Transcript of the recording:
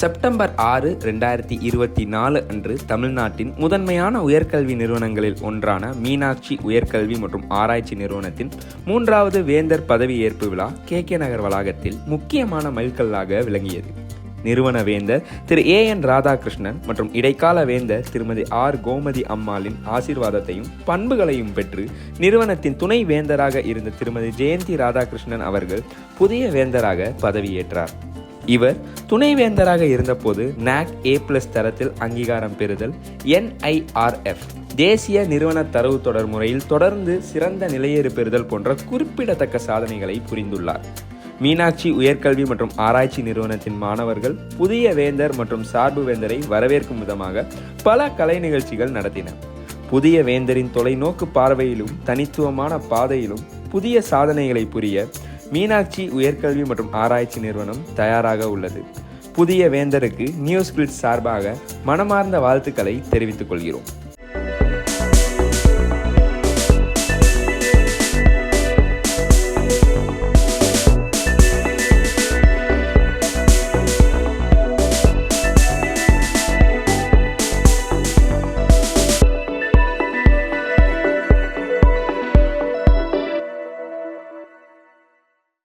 September ஆறு ரெண்டாயிரத்தி இருபத்தி நாலு அன்று தமிழ்நாட்டின் முதன்மையான உயர்கல்வி நிறுவனங்களில் ஒன்றான மீனாட்சி உயர்கல்வி மற்றும் ஆராய்ச்சி நிறுவனத்தின் மூன்றாவது வேந்தர் பதவியேற்பு விழா கே கே நகர் வளாகத்தில் முக்கியமான மைல்கல்லாக விளங்கியது. நிறுவன வேந்தர் திரு ஏ என் ராதாகிருஷ்ணன் மற்றும் இடைக்கால வேந்தர் திருமதி ஆர் கோமதி அம்மாளின் ஆசீர்வாதத்தையும் பண்புகளையும் பெற்று நிறுவனத்தின் துணை வேந்தராக இருந்த திருமதி ஜெயந்தி ராதாகிருஷ்ணன் அவர்கள் புதிய வேந்தராக பதவியேற்றார். இவர் துணைவேந்தராக இருந்தபோது நாக் ஏ பிளஸ் தரத்தில் அங்கீகாரம் பெறுதல் என்ஐஆர்எஃப் தேசிய நிறுவன தரவு தொடர் முறையில் தொடர்ந்து சிறந்த நிலையேறு பெறுதல் போன்ற குறிப்பிடத்தக்க சாதனைகளை புரிந்துள்ளார். மீனாட்சி உயர்கல்வி மற்றும் ஆராய்ச்சி நிறுவனத்தின் மாணவர்கள் புதிய வேந்தர் மற்றும் சார்பு வேந்தரை வரவேற்கும் விதமாக பல கலை நிகழ்ச்சிகள் நடத்தின புதிய வேந்தரின் தொலைநோக்கு பார்வையிலும் தனித்துவமான பாதையிலும் புதிய சாதனைகளை புரிய மீனாட்சி உயர்கல்வி மற்றும் ஆராய்ச்சி நிறுவனம் தயாராக உள்ளது. புதிய வேந்தருக்கு நியூஸ் கிளிட்ஸ் சார்பாக மனமார்ந்த வாழ்த்துக்களை தெரிவித்துக் கொள்கிறோம்.